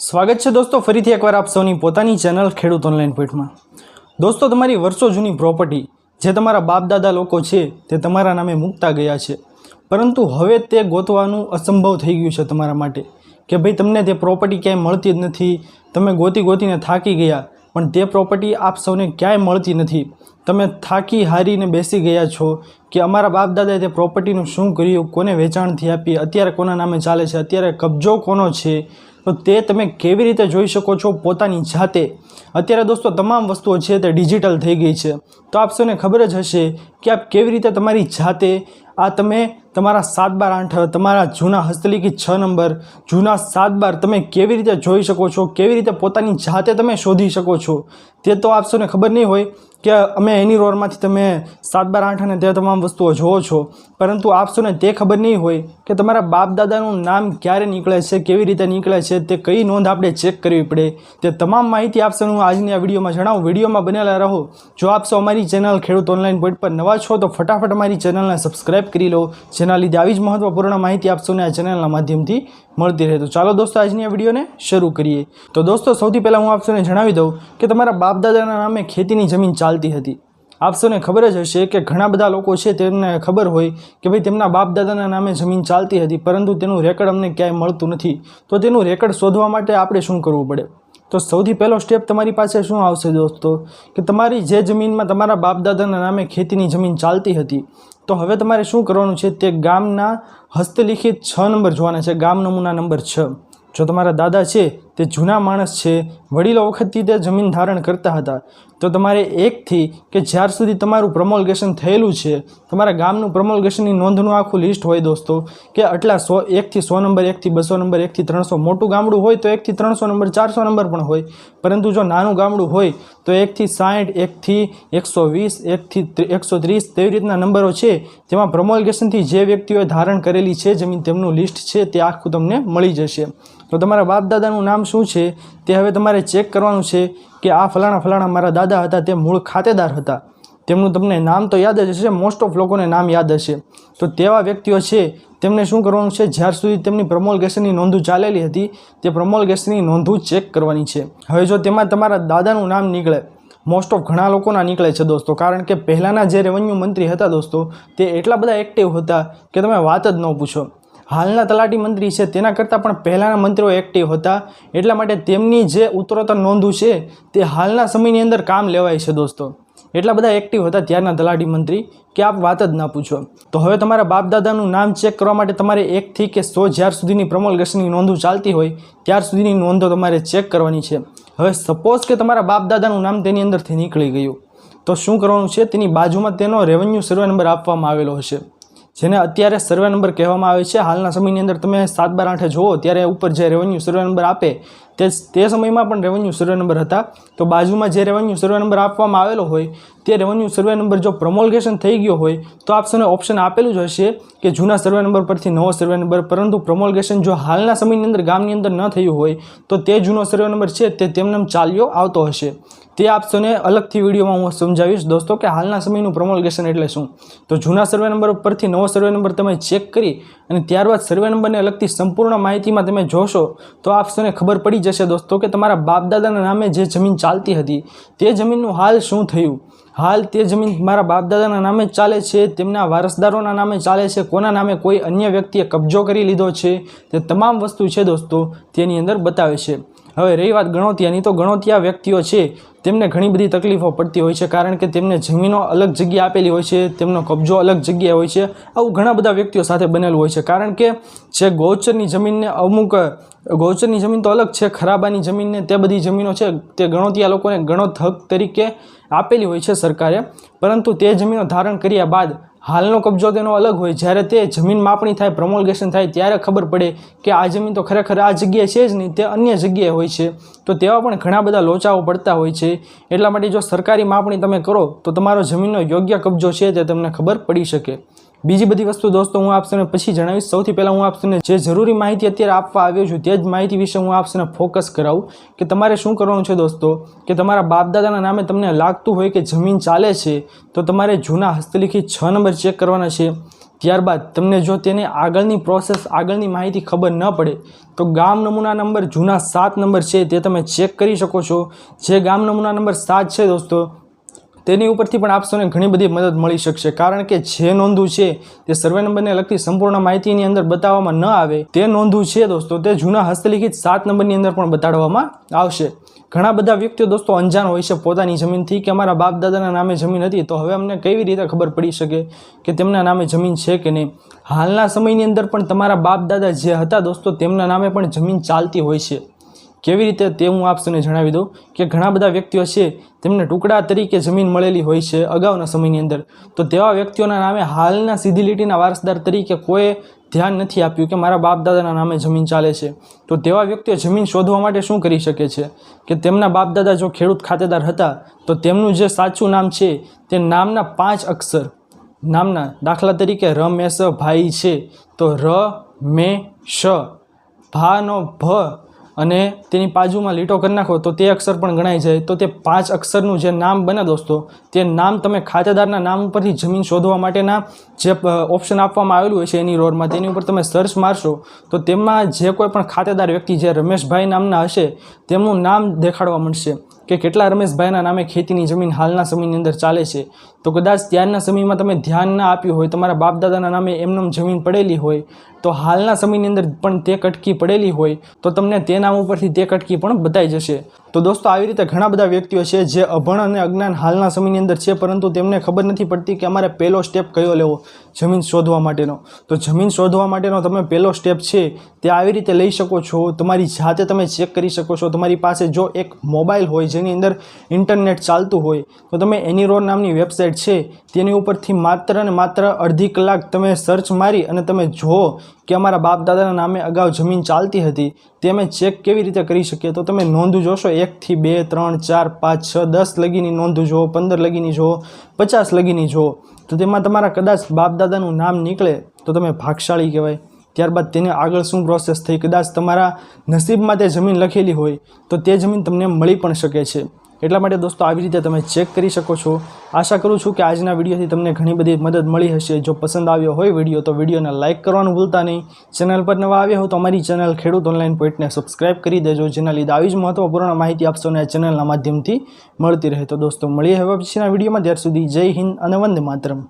સ્વાગત છે દોસ્તો, ફરીથી એકવાર આપ સૌની પોતાની ચેનલ ખેડૂત ઓનલાઈન પોઈન્ટમાં દોસ્તો, તમારી વર્ષો જૂની પ્રોપર્ટી જે તમારા બાપ દાદા લોકો છે તે તમારા નામે મૂકતા ગયા છે. પરંતુ હવે તે ગોતવાનું અસંભવ થઈ ગયું છે તમારા માટે કે ભાઈ, તમને તે પ્રોપર્ટી ક્યાંય મળતી જ નથી. તમે ગોતી ગોતીને થાકી ગયા, પણ તે પ્રોપર્ટી આપ સૌને ક્યાંય મળતી નથી. તમે થાકી હારીને બેસી ગયા છો કે અમારા બાપ દાદાએ તે પ્રોપર્ટીનું શું કર્યું, કોને વેચાણથી આપી, અત્યારે કોના નામે ચાલે છે, અત્યારે કબજો કોનો છે? તો તે તમે કેવી રીતે જોઈ શકો છો પોતાની જાતે? અત્યારે દોસ્તો તમામ વસ્તુઓ છે તે ડિજિટલ થઈ ગઈ છે. તો આપ સૌને ખબર જ હશે કે આપ કેવી રીતે તમારી જાતે આ તમે તમારા સાત બાર આઠ, તમારા જૂના હસ્તલિખિત છ નંબર, જૂના સાત બાર તમે કેવી રીતે જોઈ શકો છો, કેવી રીતે પોતાની જાતે તમે શોધી શકો છો, તે તો આપશોને ખબર નહીં હોય કે અમે એની રોરમાંથી તમે સાત બાર આઠ અને તે તમામ વસ્તુઓ જોવો છો, પરંતુ આપશોને તે ખબર નહીં હોય કે તમારા બાપ દાદાનું નામ ક્યારે નીકળે છે, કેવી રીતે નીકળે છે, તે કઈ નોંધ આપણે ચેક કરવી પડે, તે તમામ માહિતી આપશે હું આજની આ વિડીયોમાં જણાવું. વિડીયોમાં બનેલા રહો. જો આપશો અમારી ચેનલ ખેડૂત ઓનલાઈન બોર્ડ પર નવા છો તો ફટાફટ અમારી ચેનલને સબસ્ક્રાઈબ કરી લો જેના લીધે આવી જ મહત્વપૂર્ણ માહિતી આપ આ ચેનલના માધ્યમથી મળતી રહે. તો ચાલો દોસ્તો, આજની આ વિડીયોને શરૂ કરીએ. તો દોસ્તો, સૌથી પહેલાં હું આપ સૌને જણાવી દઉં કે તમારા બાપ દાદાના નામે ખેતીની જમીન ચાલતી હતી. આપ સૌને ખબર જ હશે કે ઘણા બધા લોકો છે તેમને ખબર હોય કે ભાઈ તેમના બાપ દાદાના નામે જમીન ચાલતી હતી, પરંતુ તેનું રેકર્ડ અમને ક્યાંય મળતું નથી. તો તેનું રેકર્ડ શોધવા માટે આપણે શું કરવું પડે? તો સૌથી પહેલો સ્ટેપ તમારી પાસે શું આવશે દોસ્તો? કે તમારી જે જમીનમાં તમારા બાપ દાદાના નામે ખેતીની જમીન ચાલતી હતી તો હવે તમારે શું કરવાનું છે તે ગામના હસ્તલિખિત છ નંબર જોવાના છે. ગામ નમૂના નંબર છ. જો તમારા દાદા છે તે જૂના માણસ છે. વડીલો વખતથી તે જમીન ધારણ કરતા હતા. તો તમારે એકથી કે જ્યાર સુધી તમારું પ્રમોલગેશન થયેલું છે, તમારા ગામનું પ્રમોલગેશનની નોંધનું આખું લિસ્ટ હોય દોસ્તો, કે આટલા સો, એકથી સો નંબર, એકથી બસો નંબર, એકથી ત્રણસો, મોટું ગામડું હોય તો એકથી ત્રણસો નંબર, ચારસો નંબર પણ હોય. પરંતુ જો નાનું ગામડું હોય તો એકથી સાઠ એકથી એકસો વીસ, એકથી એકસો ત્રીસ તેવી રીતના નંબરો છે. તેમાં પ્રમોલગેશનથી જે વ્યક્તિઓએ ધારણ કરેલી છે જમીન તેમનું લિસ્ટ છે તે આખું તમને મળી જશે. તો તમારા બાપ દાદાનું નામ શું છે? તે હવે તમારે ચેક કરવાનું છે કે આ ફલાણા ફલાણા મારા દાદા હતા, તે મૂળ ખાતેદાર હતા. તેમનું તમને નામ તો યાદ જ હશે મોસ્ટ ઓફ લોકોને નામ યાદ હશે. તો તેવા વ્યક્તિઓ છે, તેમને શું કરવાનું છે? જ્યાર સુધી તેમની પ્રમોલગેશનની નોંધો ચાલેલી હતી, તે પ્રમોલગેશનની નોંધો ચેક કરવાની છે. હવે જો તેમાં તમારા દાદાનું નામ નીકળે મોસ્ટ ઓફ ઘણા લોકોના નીકળે છે દોસ્તો, કારણ કે પહેલાંના જે રેવન્યુ મંત્રી હતા દોસ્તો, તે એટલા બધા એક્ટિવ હતા કે તમે વાત જ ન પૂછો. હાલના તલાટી મંત્રી છે, તેના કરતાં પણ પહેલાંના મંત્રીઓ એક્ટિવ હતા. એટલા માટે તેમની જે ઉત્તરોત્તર નોંધું છે, તે હાલના સમયની અંદર કામ લેવાય છે દોસ્તો. એટલા બધા એક્ટિવ હતા ત્યારના તલાટી મંત્રી, કે આપ વાત જ ના પૂછો. તો હવે તમારા બાપ દાદાનું નામ ચેક કરવા માટે તમારે એકથી કે સો જ્યાર સુધીની પ્રમોલગેશનની નોંધો ચાલતી હોય, ત્યાર સુધીની નોંધો તમારે ચેક કરવાની છે. હવે સપોઝ કે તમારા બાપદાદાનું નામ તેની અંદરથી નીકળી ગયું. તો શું કરવાનું છે? તેની બાજુમાં તેનો રેવન્યુ સર્વે નંબર આપવામાં આવેલો હશે. જેને અત્યારે સર્વે નંબર કહેવામાં આવે છે. હાલના સમયની અંદર તમે સાત બાર આઠે જુઓ, ત્યારે ઉપર જે રેવન્યુ સર્વે નંબર આપે, તે તે સમયમાં પણ રેવન્યુ સર્વે નંબર હતા. તો બાજુમાં જે રેવન્યુ સર્વે નંબર આપવામાં આવેલો હોય તે રેવન્યુ સર્વે નંબર જો પ્રમોલગેશન થઈ ગયો હોય, તો આપસોને ઓપ્શન આપેલું જ હશે કે જૂના સર્વે નંબર પરથી નવો સર્વે નંબર, પરંતુ પ્રમોલગેશન જો હાલના સમયની અંદર ગામની અંદર ન થયું હોય, તો તે જૂનો સર્વે નંબર છે, તે તેમને ચાલ્યો આવતો હશે. તે આપશોને અલગથી વિડીયોમાં હું સમજાવીશ. દોસ્તો, કે હાલના સમયનું પ્રમોલગેશન એટલે શું? તો જૂના સર્વે નંબર પરથી નવો સર્વે નંબર તમે ચેક કરી અને ત્યારબાદ સર્વે નંબરને લગતી સંપૂર્ણ માહિતીમાં તમે જોશો, તો આપશોને ખબર પડી જશે દોસ્તો, કે તમારા બાપ દાદાના નામે જે જમીન ચાલતી હતી, તે જમીનનું હાલ શું થયું? હાલ તે જમીન મારા બાપ દાદાના નામે ચાલે છે, તેમના વારસદારોના નામે ચાલે છે, કોના નામે કોઈ અન્ય વ્યક્તિએ કબજો કરી લીધો છે, તે તમામ વસ્તુ છે દોસ્તો, તેની અંદર બતાવે છે. હવે રહી વાત ગણોતિયાની, તો ગણોતિયા વ્યક્તિઓ છે તેમને ઘણી બધી તકલીફો પડતી હોય છે, કારણ કે તેમને જમીનો અલગ જગ્યા આપેલી હોય છે, તેમનો કબજો અલગ જગ્યાએ હોય છે, આવું ઘણા બધા વ્યક્તિઓ સાથે બનેલું હોય છે, કારણ કે જે ગૌચરની જમીનને અમુક, ગૌચરની જમીન તો અલગ છે, ખરાબાની જમીનને તે બધી જમીનો છે, તે ગણોતિયા લોકોને ગણોત હક તરીકે આપેલી હોય છે સરકારે, પરંતુ તે જમીનો ધારણ કર્યા બાદ હાલનો કબજો તેનો અલગ હોય. જ્યારે તે જમીન માપણી થાય, પ્રમોલગેશન થાય, ત્યારે ખબર પડે કે આ જમીન તો ખરેખર આ જગ્યાએ છે જ નહીં, તે અન્ય જગ્યાએ હોય છે. તો તેવા પણ ઘણા બધા લોચાઓ પડતા હોય છે. એટલા માટે જો સરકારી માપણી તમે કરો, તો તમારો જમીનનો યોગ્ય કબજો છે તે તમને ખબર પડી શકે. બીજી બધી વસ્તુ દોસ્તો હું આપને પછી જણાવીશ. સૌથી પહેલાં હું આપને જે જરૂરી માહિતી અત્યારે આપવા આવ્યો છું તે જ માહિતી વિશે હું આપશને ફોકસ કરાવું કે તમારે શું કરવાનું છે દોસ્તો? કે તમારા બાપ દાદાના નામે તમને લાગતું હોય કે જમીન ચાલે છે, તો તમારે જૂના હસ્તલિખિત છ નંબર ચેક કરવાના છે. ત્યારબાદ તમને જો તેને આગળની પ્રોસેસ, આગળની માહિતી ખબર ન પડે, તો ગામ નમૂના નંબર જૂના સાત નંબર છે તે તમે ચેક કરી શકો છો. જે ગામ નમૂના નંબર સાત છે દોસ્તો તેની ઉપરથી પણ આપશોને ઘણી બધી મદદ મળી શકશે. કારણ કે જે નોંધું છે તે સર્વે નંબરને લગતી સંપૂર્ણ માહિતીની અંદર બતાવવામાં ન આવે. તે નોંધું છે દોસ્તો, તે જૂના હસ્તલિખિત સાત નંબરની અંદર પણ બતાડવામાં આવશે. ઘણા બધા વ્યક્તિઓ દોસ્તો અંજાન હોય છે પોતાની જમીનથી કે અમારા બાપ દાદાના નામે જમીન હતી તો હવે અમને કેવી રીતે ખબર પડી શકે કે તેમના નામે જમીન છે કે નહીં? હાલના સમયની અંદર પણ તમારા બાપ દાદા જે હતા દોસ્તો તેમના નામે પણ જમીન ચાલતી હોય છે. કેવી રીતે તે હું આપને જણાવી દઉં કે ઘણા બધા વ્યક્તિઓ છે, તેમને ટુકડા તરીકે જમીન મળેલી હોય છે અગાઉના સમયની અંદર. તો તેવા વ્યક્તિઓના નામે હાલના સીધી લીટીના વારસદાર તરીકે કોઈ ધ્યાન નથી આપ્યું કે મારા બાપ દાદાના નામે જમીન ચાલે છે. તો તેવા વ્યક્તિઓ જમીન શોધવા માટે શું કરી શકે છે? કે તેમના બાપ દાદા જો ખેડૂત ખાતેદાર હતા, તો તેમનું જે સાચું નામ છે, તે નામના પાંચ અક્ષર. નામના દાખલા તરીકે રમેશ ભાઈ છે. તો ર, મે, શ. ભાનો ભ અને તેની બાજુમાં લીટો કરી નાખો તો તે અક્ષર પણ ગણાઈ જાય. તો તે પાંચ અક્ષરનું જે નામ બને દોસ્તો, તે નામ તમે ખાતેદારના નામ ઉપરથી જમીન શોધવા માટેના જે ઓપ્શન આપવામાં આવેલું હોય છે એની રોડમાં, તેની ઉપર તમે સર્ચ મારશો તો તેમાં જે કોઈ પણ ખાતેદાર વ્યક્તિ જે રમેશભાઈ નામના હશે, તેમનું નામ દેખાડવા મળશે કે કેટલા રમેશભાઈના નામે ખેતીની જમીન હાલના સમયની અંદર ચાલે છે. તો કદાચ ત્યારના સમયમાં તમે ધ્યાન ના આપ્યું હોય, તમારા બાપ દાદાના નામે એમનેમ જમીન પડેલી હોય તો હાલના સમયની અંદર પણ તે કટકી પડેલી હોય તો તમને તે નામ ઉપરથી તે કટકી પણ બતાઈ જશે. તો દોસ્તો, આવી રીતે ઘણા બધા વ્યક્તિઓ છે જે અભણ અને અજ્ઞાન હાલના સમયની અંદર છે, પરંતુ તેમને ખબર નથી પડતી કે અમારે પહેલો સ્ટેપ કયો લેવો? જમીન શોધવા માટેનો. તો જમીન શોધવા માટેનો તમે પહેલો સ્ટેપ છે, તે આવી રીતે લઈ શકો છો. તમારી જાતે તમે ચેક કરી શકો છો. તમારી પાસે જો એક મોબાઈલ હોય જેની અંદર ઇન્ટરનેટ ચાલતું હોય, તો તમે એનીરો નામની વેબસાઇટ છે, તેની ઉપરથી માત્ર ને માત્ર અડધી કલાક તમે સર્ચ મારી અને તમે જુઓ કે અમારા બાપ દાદાના નામે અગાઉ જમીન ચાલતી હતી તે અમે ચેક કેવી રીતે કરી શકીએ? તો તમે નોંધું જોશો, એકથી બે, ત્રણ, ચાર, પાંચ, છ, દસ લગીની નોંધું જુઓ, પંદર લગીની જુઓ, પચાસ લગીની જુઓ. તો તેમાં તમારા કદાચ બાપ દાદાનું નામ નીકળે તો તમે ભાગશાળી કહેવાય. ત્યારબાદ તેને આગળ શું પ્રોસેસ થઈ? કદાચ તમારા નસીબમાં તે જમીન લખેલી હોય તો તે જમીન તમને મળી પણ શકે છે. એટલા માટે દોસ્તો આવી રીતે તમે ચેક કરી શકો છો. આશા કરું છું કે આજના વિડીયોથી તમને ઘણી બધી મદદ મળી હશે. જો પસંદ આવ્યો હોય વીડિયો, તો વિડીયોને લાઇક કરવાનું ભૂલતા નહીં. ચેનલ પર નવા આવ્યા હો તો અમારી ચેનલ ખેડૂત ઓનલાઈન પોઈન્ટને સબસ્ક્રાઇબ કરી દેજો. જેના લીધે આવી જ મહત્વપૂર્ણ માહિતી આપશો અને ચેનલના માધ્યમથી મળતી રહે. તો દોસ્તો, મળીએ હવે પછીના વિડીયોમાં. ત્યાર સુધી જય હિન્દ અને વંદે માતરમ.